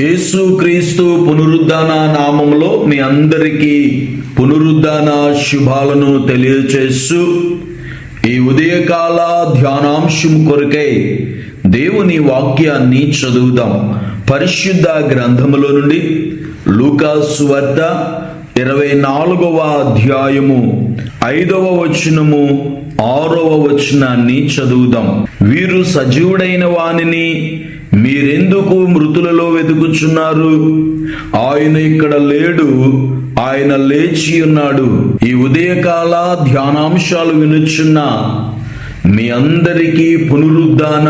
యేసు క్రీస్తు పునరుద్ధాన నామంలో మీ అందరికీ పునరుద్ధాన శుభాలను తెలియచేస్తూ ఈ ఉదయకాల ధ్యానాంశం కొరకై దేవుని వాక్యాన్ని చదువుదాం. పరిశుద్ధ గ్రంథములో నుండి లూకాసు వద్ద ఇరవై నాలుగవ అధ్యాయము ఐదవ వచనము ఆరవ వచనాన్ని చదువుదాం. వీరు సజీవుడైన వానిని మీరెందుకు మృతులలో వెతుకుచున్నారు? ఆయన ఇక్కడ లేడు ఆయన లేచి ఉన్నాడు. ఈ ఉదయకాల ధ్యానాంశాలు వినుచున్న మీ అందరికీ పునరుద్ధాన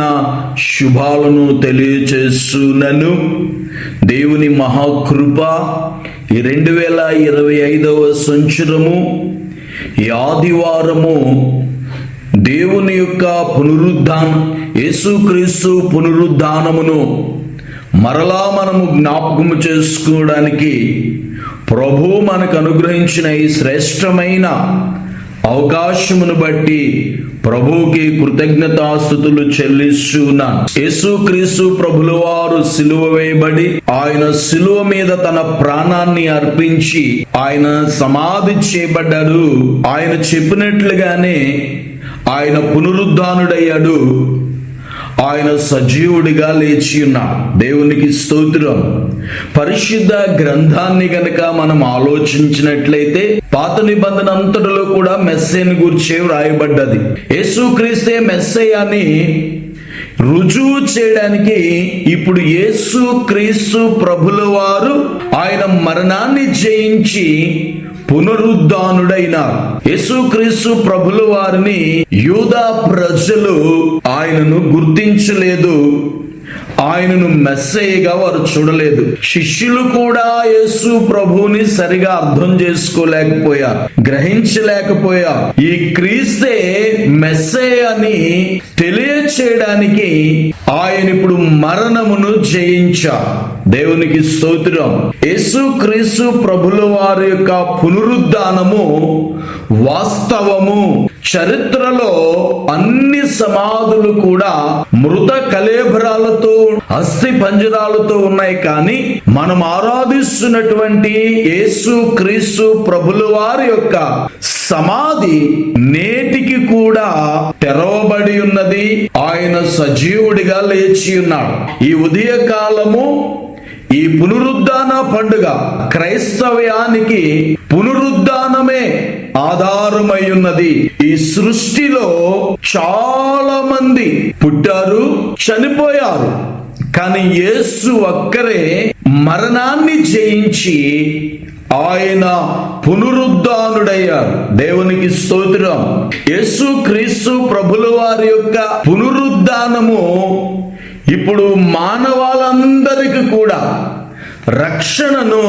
శుభాలను తెలియచేస్తున్నాను దేవుని మహాకృప ఈ రెండు వేల ఇరవై ఐదవ సంవత్సరము ఈ ఆదివారము దేవుని యొక్క పునరుద్ధాన యేసుక్రీస్తు పునరుద్ధానమును మరలా మనము జ్ఞాపకము చేసుకోవడానికి ప్రభు మనకు అనుగ్రహించిన ఈ శ్రేష్టమైన అవకాశమును బట్టి ప్రభువుకి కృతజ్ఞతాస్థుతులు చెల్లిస్తున్నాను యేసుక్రీస్తు ప్రభుల వారు సిలువ వేయబడి ఆయన సిలువ మీద తన ప్రాణాన్ని అర్పించి ఆయన సమాధి చేయబడ్డాడు. ఆయన చెప్పినట్లుగానే ఆయన పునరుద్ధానుడయ్యాడు. ఆయన సజీవుడిగా లేచి ఉన్నాడు దేవునికి స్తోత్రం. పరిశుద్ధ గ్రంథాన్ని గనక మనం ఆలోచించినట్లయితే పాత నిబంధన అంతటిలో కూడా మెస్సేని గురించి వ్రాయబడ్డది. యేసుక్రీస్తే మెస్సే అని రుజువు చేయడానికి ఇప్పుడు యేసు క్రీస్తు ప్రభుల వారు ఆయన మరణాన్ని జయించి పునరుద్ధానుడైన యేసుక్రీస్తు ప్రభుల వారిని యూదా ప్రజలు ఆయనను గుర్తించలేదు. ఆయనను మెస్సయ్యగా వారు చూడలేదు. శిష్యులు కూడా యేసు ప్రభువుని సరిగా అర్థం చేసుకోలేకపోయారు గ్రహించలేకపోయారు. ఈ క్రీస్తే మెస్సే అని తెలియచేయడానికి ఆయన ఇప్పుడు మరణమును జయించారు. దేవునికి స్తోత్రం. యేసు క్రీస్తు ప్రభుల వారి యొక్క పునరుద్ధానము వాస్తవము. చరిత్రలో అన్ని సమాధులు కూడా మృత కలేబరాలతో అస్థి పంజరాలతో ఉన్నాయి కానీ మనం ఆరాధిస్తున్నటువంటి యేసు క్రీస్తు ప్రభుల వారి యొక్క సమాధి నేటికి కూడా తెరవబడి ఉన్నది. ఆయన సజీవుడిగా లేచి ఉన్నాడు. ఈ ఉదయ కాలము ఈ పునరుద్ధాన పండుగ క్రైస్తవ్యానికి పునరుద్ధానమే ఆధారమై ఉన్నది ఈ సృష్టిలో చాలా మంది పుట్టారు చనిపోయారు. కానీ యేసు ఒక్కరే మరణాన్ని జయించి ఆయన పునరుద్ధానుడయ్యారు. దేవునికి స్తోత్రం. యేసు క్రీస్తు ప్రభుల వారి యొక్క పునరుద్ధానము ఇప్పుడు మానవాళందరికీ కూడా రక్షణను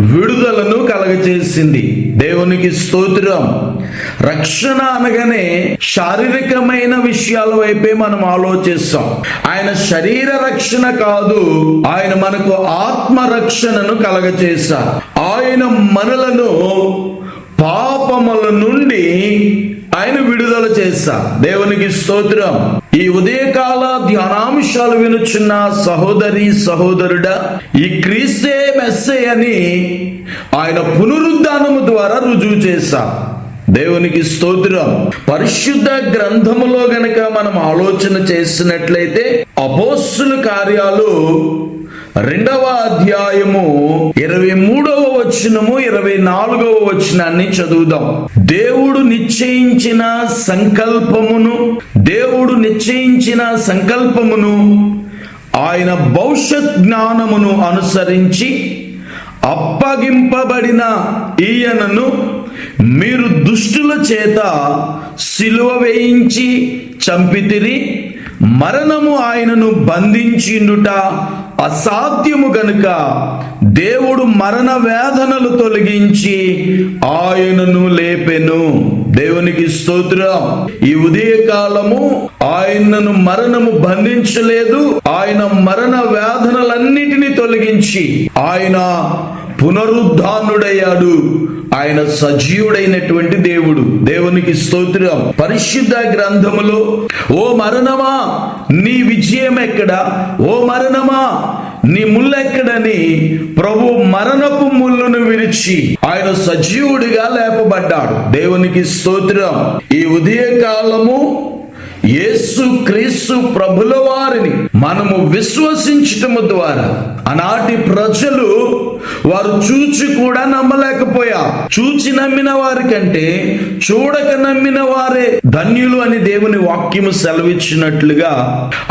విడుదలను కలగచేసింది దేవునికి స్తోత్రం. రక్షణ అనగానే శారీరకమైన విషయాల వైపే మనం ఆలోచిస్తాం. ఆయన శరీర రక్షణ కాదు ఆయన మనకు ఆత్మ రక్షణను కలగచేశారు ఆయన మనలను పాపముల నుండి ఆయన విడుదల చేస్తా. దేవునికి స్తోత్రం. ఈ ఉదయకాల ధ్యానాంశాలు వినుచున్న సహోదరి సహోదరుడా ఈ క్రీస్తే మెస్సే అని ఆయన పునరుద్ధానము ద్వారా రుజువు చేశా దేవునికి స్తోత్రం. పరిశుద్ధ గ్రంథములో గనక మనం ఆలోచన చేసినట్లయితే అపోస్తుల కార్యాలు రెండవ అధ్యాయము ఇరవై మూడవ వచనము ఇరవై నాలుగవ వచనాన్ని చదువుదాం. దేవుడు నిశ్చయించిన సంకల్పమును దేవుడు నిశ్చయించిన సంకల్పమును ఆయన భవిష్యత్ జ్ఞానమును అనుసరించి అప్పగింపబడిన ఈయనను మీరు దుష్టుల చేత సిలువ వేయించి చంపితిరి. మరణము ఆయనను బంధించిండుట అసాధ్యము గనుక దేవుడు మరణ వేదనలు తొలగించి ఆయనను లేపెను. దేవునికి స్తోత్రం. ఈ ఉదయకాలము ఆయనను మరణము బంధించలేదు. ఆయన మరణ వేదనలన్నిటినీ తొలగించి ఆయన పునరుద్ధానుడయ్యాడు. ఆయన సజీవుడైనటువంటి దేవుడు. దేవునికి స్తోత్రం. పరిశుద్ధ గ్రంథములో ఓ మరణమా నీ విజయం ఎక్కడ? ఓ మరణమా నీ ముళ్ళెక్కడని ప్రభు మరణపు ముళ్ళును విరిచి ఆయన సజీవుడిగా లేపబడ్డాడు. దేవునికి స్తోత్రం. ఈ ఉదయ కాలము యేసు క్రీస్తు ప్రభుల వారిని మనము విశ్వసించటము ద్వారా ఆనాటి ప్రజలు వారు చూచి కూడా నమ్మలేకపోయా చూచి నమ్మిన వారి కంటే చూడక నమ్మిన వారే ధన్యులు అని దేవుని వాక్యము సెలవిచ్చినట్లుగా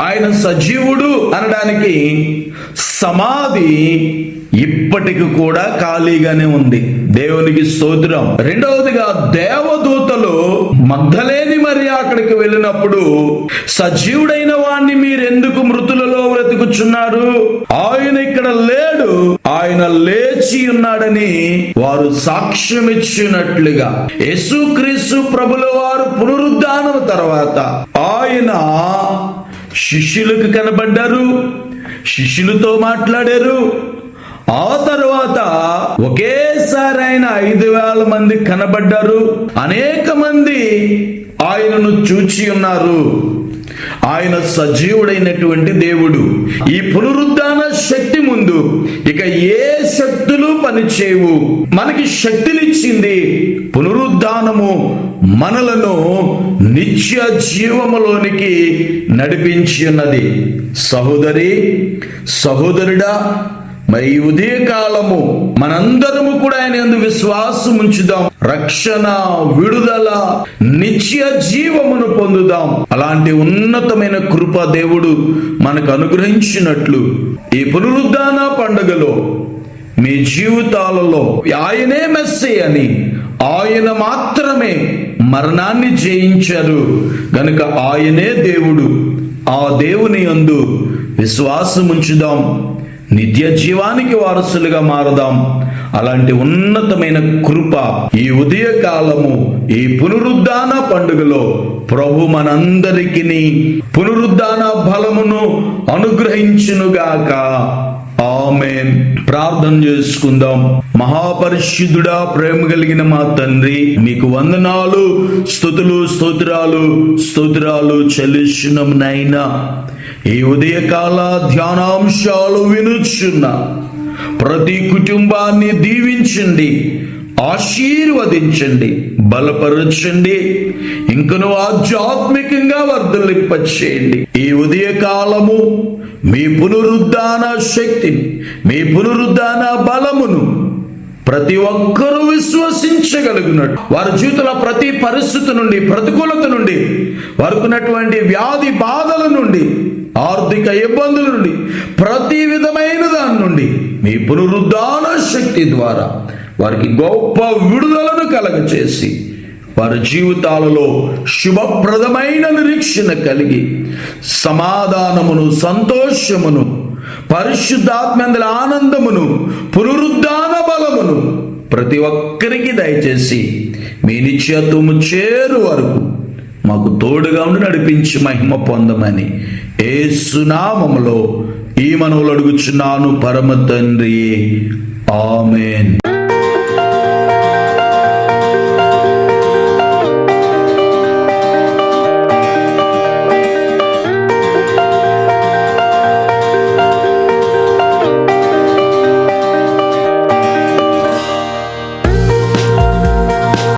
ఆయన సజీవుడు అనడానికి సమాధి ఇప్పటికి కూడా ఖాళీగానే ఉంది. దేవునికి స్తోత్రం. రెండవదిగా దేవదూతలు మగ్ధలేని మరి అక్కడికి వెళ్ళినప్పుడు సజీవుడైన వాణ్ణి మీరెందుకు మృతులలో బ్రతుకుచున్నారు ఆయన ఇక్కడ లేడు ఆయన లేచి ఉన్నాడని వారు సాక్ష్యం ఇచ్చినట్లుగా యేసుక్రీస్తు ప్రభుల వారు పునరుద్ధానం తర్వాత ఆయన శిష్యులకు కనబడ్డారు శిష్యులతో మాట్లాడారు ఆ తర్వాత ఒకేసారి ఆయన ఐదు వేల మంది కనబడ్డారు. అనేక మంది ఆయనను చూచి ఉన్నారు. ఆయన సజీవుడైనటువంటి దేవుడు. ఈ పునరుద్ధాన శక్తి ముందు ఇక ఏ శక్తులు పనిచేయవు. మనకి శక్తినిచ్చింది పునరుద్ధానము మనలను నిత్య జీవములోనికి నడిపించి ఉన్నది. సహోదరి సహోదరుడా మరి ఈ ఉదయ కాలము మనందరము కూడా ఆయన యందు విశ్వాసం ఉంచుదాం. రక్షణ విడుదల నిత్య జీవమును పొందుదాం. అలాంటి ఉన్నతమైన కృప దేవుడు మనకు అనుగ్రహించినట్లు ఈ పునరుద్ధాన పండుగలో మీ జీవితాలలో ఆయనే మెస్సే అని ఆయన మాత్రమే మరణాన్ని జయించారు. గనుక ఆయనే దేవుడు. ఆ దేవుని యందు విశ్వాసం ఉంచుదాం నిత్య జీవానికి వారసులుగా మారదాం. అలాంటి ఉన్నతమైన కృప ఈ ఉదయ కాలము ఈ పునరుద్ధాన పండుగలో ప్రభు మనందరికీ పునరుద్ధాన బలమును అనుగ్రహించునుగాక. ఆమెన్. ప్రార్థన చేసుకుందాం. మహాపరిశుద్ధుడా ప్రేమ కలిగిన మా తండ్రి మీకు వందనాలు స్థుతులు స్తోత్రాలు స్తోత్రాలు చెల్లిస్తున్నాం నైనా ఈ ఉదయకాల ధ్యానాంశాలు వినుచున్న ప్రతి కుటుంబాన్ని దీవించండి ఆశీర్వదించండి బలపరచండి ఇంకను ఆధ్యాత్మికంగా వర్ధలింపచేయండి. ఈ ఉదయ కాలము మీ పునరుద్ధాన శక్తిని మీ పునరుద్ధాన బలమును ప్రతి ఒక్కరూ విశ్వసించగలిగినట్టు. వారి జీవితంలో ప్రతి పరిస్థితి నుండి ప్రతికూలత నుండి వారుకున్నటువంటి వ్యాధి బాధల నుండి ఆర్థిక ఇబ్బందుల నుండి ప్రతి విధమైన దాని నుండి మీ పునరుద్ధాన శక్తి ద్వారా వారికి గొప్ప విడుదలను కలగచేసి వారి జీవితాలలో శుభప్రదమైన నిరీక్షణ కలిగి సమాధానమును సంతోషమును పరిశుద్ధాత్మందుల ఆనందమును పునరుద్ధాన బలమును ప్రతి ఒక్కరికి దయచేసి మీ నిత్యత్వము చేరు వరకు మాకు తోడుగా ఉండి నడిపించి మహిమ పొందమని ఏ సునామములో ఈ మనవులు అడుగుచున్నాను పరమ తండ్రి. ఆమెన్.